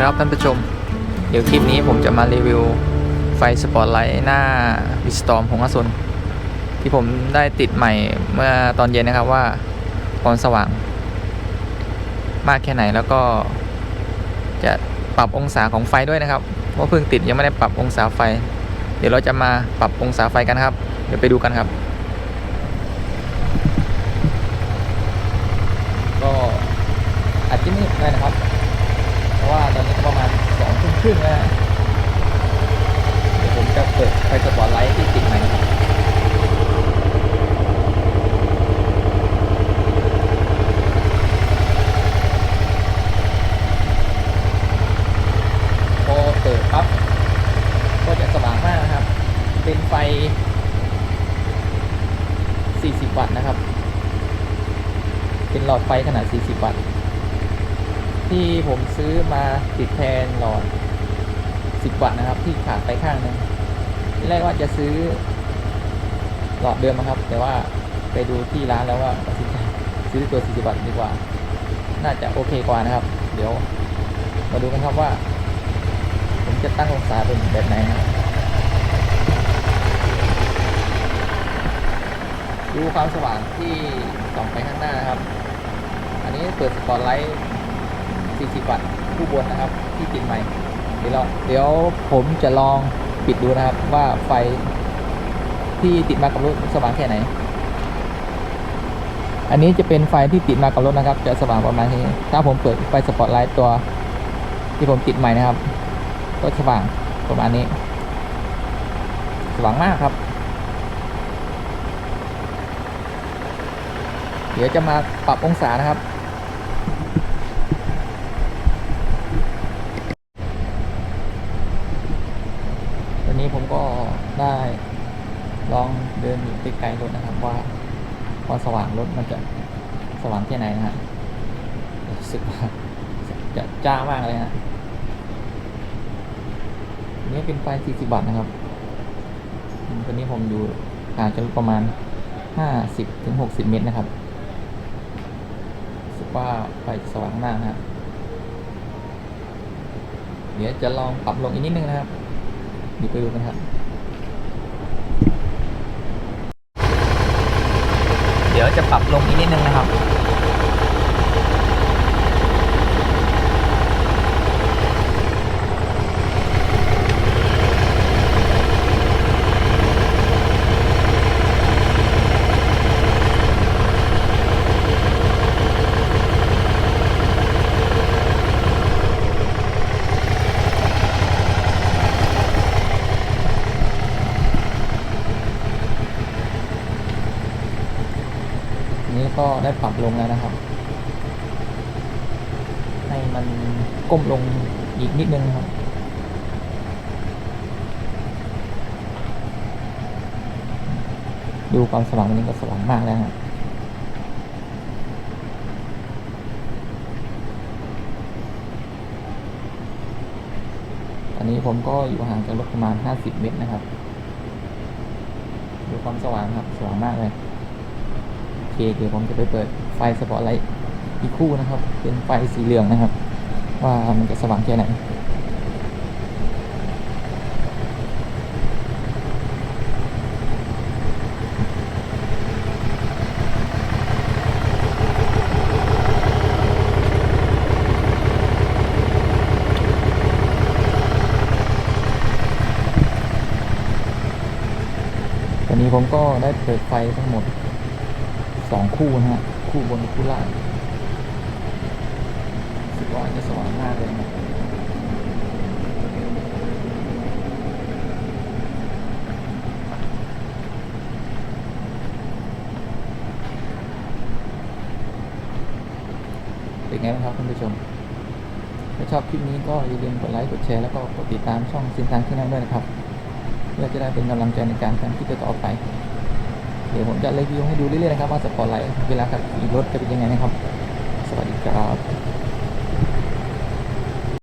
ครับท่านผู้ชม เดี๋ยวคลิปนี้ผมจะมารีวิวไฟสปอตไลท์หน้าวิสตอมของอาซนที่ผมได้ติดใหม่เมื่อตอนเย็นนะครับว่าความสว่าง มากแค่ไหนแล้วก็ จะปรับองศาของไฟด้วยนะครับเพราะเพิ่งติดยังไม่ได้ปรับองศาไฟ เดี๋ยวเราจะมาปรับองศาไฟกันครับ เดี๋ยวไปดูกันครับ ก็อาจจะมืดได้นะครับ เพราะว่าตอนนี้ประมาณสองทุ่มครึ่งแล้วนะเดี๋ยวผมจะเปิดไฟสปอตไลท์ที่ติดใหม่พอเปิดปั๊บก็จะสว่างมากนะครับ เป็นไฟ 40 วัตต์นะครับ เป็นหลอดไฟขนาด 40 วัตต์ ที่ผมซื้อมาติดแทนหลอด10วัตต์นะครับ ที่ขาดไปข้างหนึงแรกว่าจะซื้อหลอดเดิมนะครับ แต่ว่าไปดูที่ร้านแล้วว่าตัดสินใจซื้อตัว 40วัตต์ดีกว่า น่าจะโอเคกว่านะครับ เดี๋ยวมาดูกันครับว่า ผมจะตั้งองศาเป็นแบบไหนนะครับดูความสว่างที่ส่องไปข้างหน้านะครับ อันนี้เปิดสปอตไลท์ 40วัตต์คู่บนนะครับ ที่ติดใหม่ เดี๋ยวเราเดี๋ยวผมจะลองปิดดูนะครับว่าไฟที่ติดมากับรถสว่างแค่ไหน อันนี้จะเป็นไฟที่ติดมากับรถนะครับ จะสว่างประมาณนี้ถ้าผมเปิดไฟสปอตไลท์ตัว ที่ผมติดใหม่นะครับ ก็สว่างประมาณนี้ สว่างมากครับ เดี๋ยวจะมาปรับองศานะครับ ตอ นี้ผมก็ได้ลองเดินอยู่ไกลๆรถนะครับว่าพอสว่างรถมันจะสว่างแค่ไหนนะฮะรู้สึกว่าจะจ้ามากเลยฮะนี้เป็นไฟ40วัตต์นะครับตอนนี้ผมอยู่ห่างจากรถประมาณ 50ถึง60 เมตรนะครับรู้สึกว่าไฟสว่างมากนะครับเดี๋ยวจะลองปรับลงอีกนิดนึงนะครับ เดี๋ยวไปดูกันครับเดี๋ยวจะปรับลงอีกนิดนึงนะครับ ได้ปรับลงแล้วนะครับ ให้มันก้มลงอีกนิดนึงนะครับดูความสว่างวันนี้ก็สว่างมากแล้วครับตอนนี้ผมก็อยู่ห่างจากรถประมาณ 50 เมตรนะครับ ดูความสว่างครับ สว่างมากเลย เคเดี๋ยวผมจะไปเปิดไฟสปอตไลท์อีกคู่นะครับ เป็นไฟสีเหลืองนะครับ ว่ามันจะสว่างแค่ไหนตอนนี้ผมก็ได้เปิดไฟทั้งหมด สองคู่นะฮะ คู่บนคู่ล่างสึกว่าจะสว่างมากเลยนะเป็นไงบ้างครับคุณผู้ชม ถ้าชอบคลิปนี้ก็อย่าลืมกดไลค์ กดแชร์ แล้วก็กดติดตามช่องสินทางที่นั่นด้วยนะครับ เพื่อจะได้เป็นกำลังใจในการทำคลิปต่อไป เดี๋ยวผมจะรีวิวให้ดูเรื่อยๆนะครับว่าสปอร์ตไลท์เวลาขับขี่รถจะเป็นยังไงนะครับ สวัสดีครับ